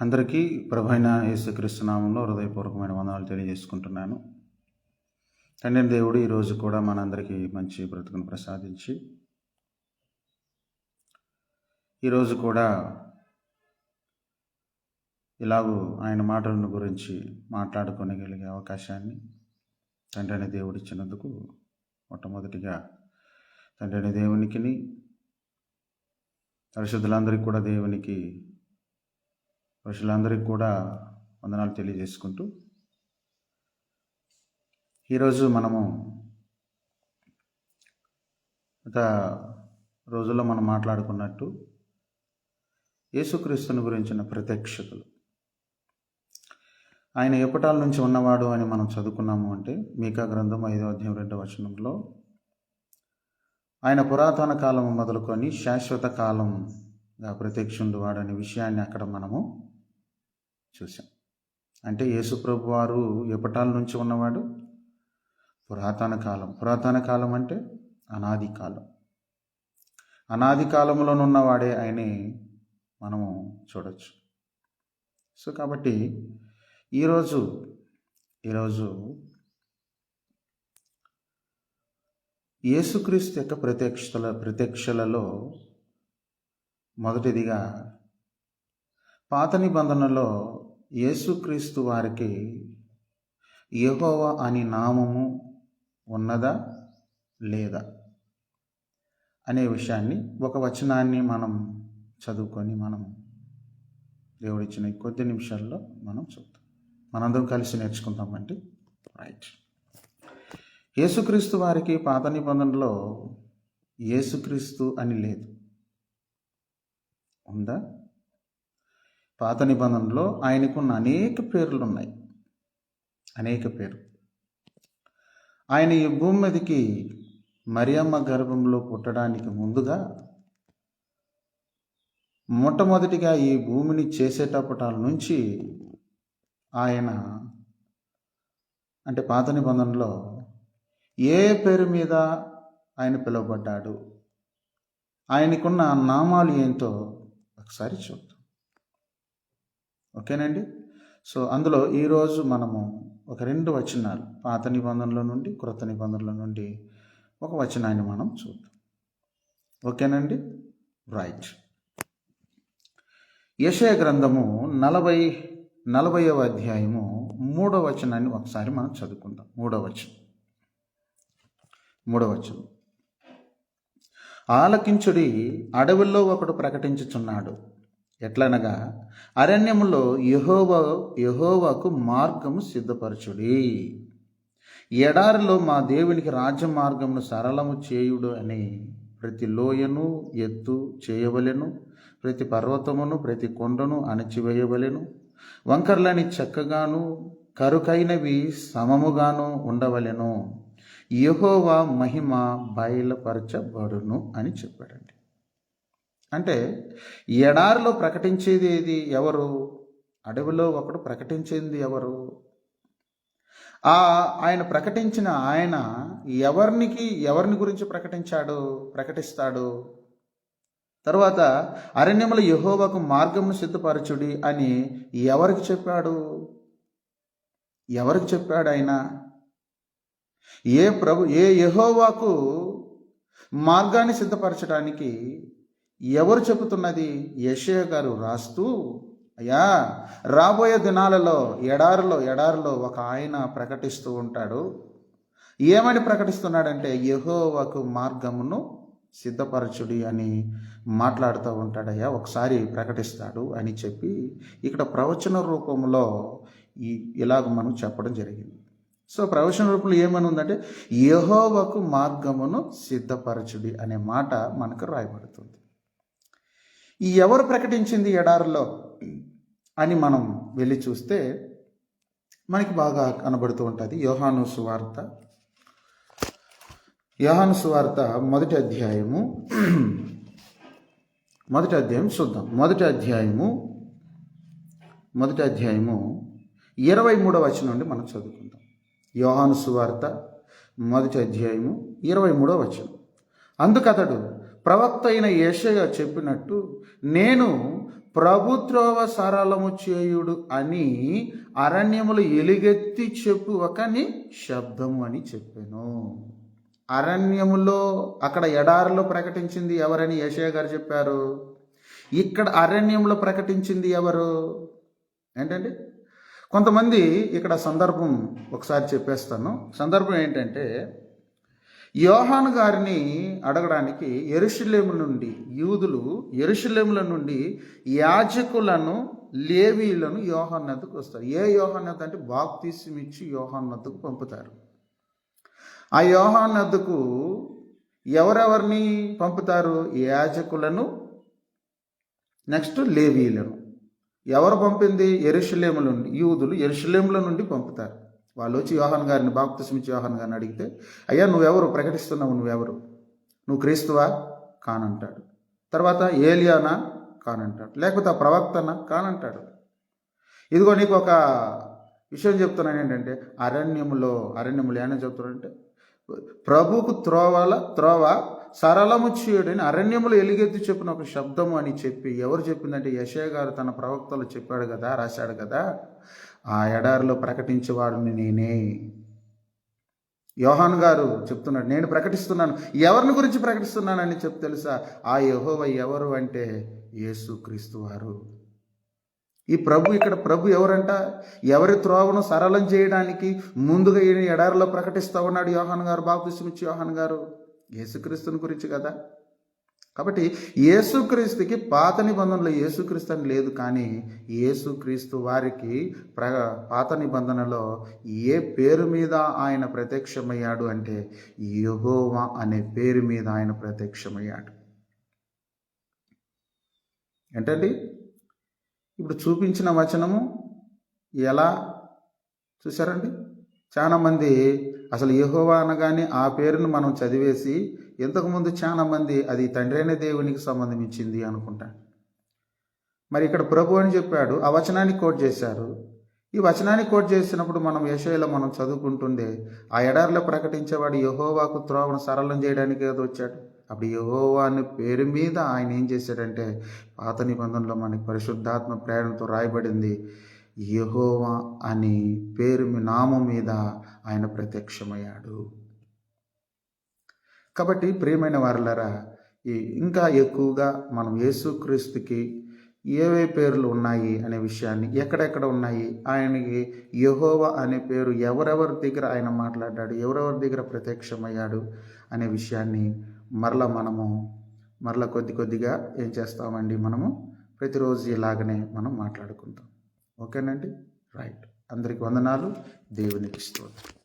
అందరికీ ప్రభైన యేసుక్రీస్తు నామంలో హృదయపూర్వకమైన వందనాలు తెలియజేసుకుంటున్నాను. తండ్రి దేవుడు ఈరోజు కూడా మనందరికీ మంచి బ్రతుకును ప్రసాదించి ఈరోజు కూడా ఇలాగూ ఆయన మాటలను గురించి మాట్లాడుకోగలిగే అవకాశాన్ని తండ్రి అనే దేవుడు ఇచ్చినందుకు మొట్టమొదటిగా తండ్రి అనే దేవునికిని పరిశుద్ధులందరికీ కూడా దేవునికి పురుషులందరికీ కూడా వందనాలు తెలియజేసుకుంటూ ఈరోజు మనము గత రోజుల్లో మనం మాట్లాడుకున్నట్టు యేసుక్రీస్తుని గురించిన ప్రత్యక్షతలు. ఆయన ఎప్పటాల నుంచి ఉన్నవాడు అని మనం చదువుకున్నాము అంటే మీకా గ్రంథం ఐదో అధ్యాయం రెండో వచనంలో ఆయన పురాతన కాలం మొదలుకొని శాశ్వత కాలం ప్రత్యక్షుండు వాడు అనే విషయాన్ని అక్కడ మనము చూసాం అంటే యేసుప్రభు వారు ఎప్పటాల నుంచి ఉన్నవాడు? పురాతన కాలం. పురాతన కాలం అంటే అనాది కాలం. అనాది కాలంలోనున్నవాడే ఆయనే మనము చూడొచ్చు. సో కాబట్టి ఈరోజు ఈరోజు యేసుక్రీస్తు యొక్క ప్రత్యక్షతల ప్రత్యక్షలలో మొదటిదిగా పాత నిబంధనలో యేసుక్రీస్తు వారికి యెహోవా అని నామము ఉన్నదా లేదా అనే విషయాన్ని ఒక వచనాన్ని మనం చదువుకొని మనం దేవుడిచ్చిన కొద్ది నిమిషాల్లో మనం చూద్దాం. మనందరం కలిసి నేర్చుకుందామండి రైట్. యేసుక్రీస్తు వారికి పాత నిబంధనలో యేసుక్రీస్తు అని లేదు. ఉందా? పాత నిబంధనలో ఆయనకున్న అనేక పేర్లు ఉన్నాయి అనేక పేరు ఆయన ఈ భూమి మీదకి మరియమ్మ గర్భంలో పుట్టడానికి ముందుగా మొట్టమొదటిగా ఈ భూమిని చేసేటప్పటాల నుంచి ఆయన అంటే పాత నిబంధనలో ఏ పేరు మీద ఆయన పిలువబడ్డాడు? ఆయనకున్న నామాలు ఏంటో ఒకసారి చూద్దాం. ఓకేనండి? సో అందులో ఈరోజు మనము ఒక రెండు వచనాలు పాత నిబంధనల నుండి క్రొత్త నిబంధనల నుండి ఒక వచనాన్ని మనం చూద్దాం. ఓకేనండి? రైట్. యశయ గ్రంథము నలభై నలభైవ అధ్యాయము మూడవ వచనాన్ని ఒకసారి మనం చదువుకుందాం. మూడవ వచనం. మూడవ వచనం. ఆలకించుడి అడవుల్లో ఒకడు ప్రకటించుచున్నాడు. ఎట్లనగా అరణ్యములో యహోవా యహోవాకు మార్గము సిద్ధపరచుడి. ఎడారిలో మా దేవునికి రాజ్య మార్గమును సరళము చేయుడు అని ప్రతి లోయను ఎత్తు చేయవలెను ప్రతి పర్వతమును ప్రతి కొండను అణచివేయవలెను వంకర్లని చక్కగాను కరుకైనవి సమముగాను ఉండవలెను. యహోవా మహిమ బయలుపరచబడును అని చెప్పాడండి. అంటే ఎడారిలో ప్రకటించేది ఏది? ఎవరు? అడవిలో ఒకడు ప్రకటించేది ఎవరు? ఆ ఆయన ప్రకటించిన ఆయన ఎవరినికి ఎవరిని గురించి ప్రకటించాడు? ప్రకటిస్తాడు. తర్వాత అరణ్యముల యహోవకు మార్గమును సిద్ధపరచుడి అని ఎవరికి చెప్పాడు? ఎవరికి చెప్పాడు ఆయన? ఏ ప్రభు ఏ యహోవాకు మార్గాన్ని సిద్ధపరచడానికి ఎవరు చెబుతున్నది? యషయ గారు రాస్తూ అయ్యా రాబోయే దినాలలో ఎడారిలో ఎడారిలో ఒక ఆయన ప్రకటిస్తూ ఉంటాడు. ఏమని ప్రకటిస్తున్నాడంటే యహోవాకు మార్గమును సిద్ధపరచుడి అని మాట్లాడుతూ ఉంటాడయ్యా ఒకసారి ప్రకటిస్తాడు అని చెప్పి ఇక్కడ ప్రవచన రూపంలో ఈ ఇలాగ మనం చెప్పడం జరిగింది. సో ప్రవచన రూపంలో ఏమని ఉందంటే యహోవకు మార్గమును సిద్ధపరచుడి అనే మాట మనకు రాయబడుతుంది. ఈ ఎవరు ప్రకటించింది ఎడారిలో అని మనం వెళ్ళి చూస్తే మనకి బాగా కనబడుతూ ఉంటుంది యోహాను సువార్త. యోహాను సువార్త మొదటి అధ్యాయము మొదటి అధ్యాయం చూద్దాం. మొదటి అధ్యాయము మొదటి అధ్యాయము ఇరవై మూడవ వచనం నుండి మనం చదువుకుందాం. యోహాను సువార్త మొదటి అధ్యాయము ఇరవై మూడో వచనం. అందుకతడు ప్రవక్త అయిన ఏషయ చెప్పినట్టు నేను ప్రభుత్రోవ సరళము చేయుడు అని అరణ్యములు ఎలుగెత్తి చెప్పు ఒకని శబ్దము అని చెప్పాను. అరణ్యములో అక్కడ ఎడారిలో ప్రకటించింది ఎవరని ఏషయ గారు చెప్పారు? ఇక్కడ అరణ్యంలో ప్రకటించింది ఎవరు? ఏంటండి? కొంతమంది ఇక్కడ సందర్భం ఒకసారి చెప్పేస్తాను. సందర్భం ఏంటంటే యోహాన్ గారిని అడగడానికి ఎరుషులేము నుండి యూదులు ఎరుషులేముల నుండి యాజకులను లేవీలను యోహాన్ నద్దకు వస్తారు. ఏ యోహాన్ నద్ద అంటే? బాక్ ఇచ్చి యోహాన్ నద్దకు పంపుతారు. ఆ యోహాన్ నద్దకు ఎవరెవరిని పంపుతారు? యాజకులను నెక్స్ట్ లేవీలను ఎవరు పంపింది? ఎరుషులేముల నుండి యూదులు ఎరుషులేముల నుండి పంపుతారు. వాళ్ళు వచ్చి యోహాన్ గారిని బాప్తిసం ఇచ్చి యోహాన్ గారిని అడిగితే అయ్యా నువ్వెవరు? ప్రకటిస్తున్నావు నువ్వెవరు? నువ్వు క్రీస్తువా? కానంటాడు. తర్వాత ఏలియానా? కానంటాడు. లేకపోతే ఆ ప్రవక్తనా? కానంటాడు. ఇదిగో నీకు ఒక విషయం చెప్తున్నాను ఏంటంటే అరణ్యములో అరణ్యములు ఏమని చెప్తున్నాడంటే ప్రభుకు త్రోవల త్రోవ సరళము చేయుడని అరణ్యములు ఎలుగెత్తి చెప్పిన ఒక శబ్దము అని చెప్పి ఎవరు చెప్పిందంటే యశయ గారు తన ప్రవక్తలు చెప్పాడు కదా రాశాడు కదా? ఆ ఎడారిలో ప్రకటించేవాడిని నేనే. యోహాన్ గారు చెప్తున్నాడు నేను ప్రకటిస్తున్నాను. ఎవరిని గురించి ప్రకటిస్తున్నానని చెప్పి తెలుసా? ఆ యహోవ ఎవరు అంటే యేసు క్రీస్తు వారు. ఈ ప్రభు ఇక్కడ ప్రభు ఎవరంట? ఎవరి త్రోవను సరళం చేయడానికి ముందుగా ఈయన ఎడారిలో ప్రకటిస్తూ ఉన్నాడు యోహాన్ గారు బాబుస్మిచ్చి యోహాన్ గారు. యేసుక్రీస్తుని గురించి కదా? కాబట్టి యేసుక్రీస్తుకి పాత నిబంధనలో యేసుక్రీస్తు అని లేదు కానీ యేసుక్రీస్తు వారికి ప్ర పాత నిబంధనలో ఏ పేరు మీద ఆయన ప్రత్యక్షమయ్యాడు అంటే యహోవా అనే పేరు మీద ఆయన ప్రత్యక్షమయ్యాడు. ఏంటండి? ఇప్పుడు చూపించిన వచనము ఎలా చూసారండి చాలామంది అసలు యహోవా అనగానే ఆ పేరును మనం చదివేసి ఇంతకుముందు చాలామంది అది తండ్రి అయిన దేవునికి సంబంధించింది అనుకుంటా. మరి ఇక్కడ ప్రభు అని చెప్పాడు ఆ వచనాన్ని కోట్ చేశారు. ఈ వచనాన్ని కోట్ చేసినప్పుడు మనం యశోయలో మనం చదువుకుంటుండే ఆ ఎడారిలో ప్రకటించేవాడు యహోవాకు త్రోవను సరళం చేయడానికి ఏదో వచ్చాడు. అప్పుడు యహోవా అనే పేరు మీద ఆయన ఏం చేశాడంటే పాత నిబంధనలో మనకి పరిశుద్ధాత్మ ప్రేరణతో రాయబడింది యహోవా అని పేరు నామం మీద ఆయన ప్రత్యక్షమయ్యాడు. కాబట్టి ప్రియమైన వారులరా ఈ ఇంకా ఎక్కువగా మనం యేసుక్రీస్తుకి ఏవే పేర్లు ఉన్నాయి అనే విషయాన్ని ఎక్కడెక్కడ ఉన్నాయి ఆయనకి యహోవ అనే పేరు ఎవరెవరి దగ్గర ఆయన మాట్లాడాడు ఎవరెవరి దగ్గర ప్రత్యక్షమయ్యాడు అనే విషయాన్ని మరలా మనము మరలా కొద్ది కొద్దిగా ఏం చేస్తామండి మనము? ప్రతిరోజు ఇలాగనే మనం మాట్లాడుకుంటాం. ఓకేనండి? రైట్. అందరికి వందనాలు. దేవునికి స్తోత్రం.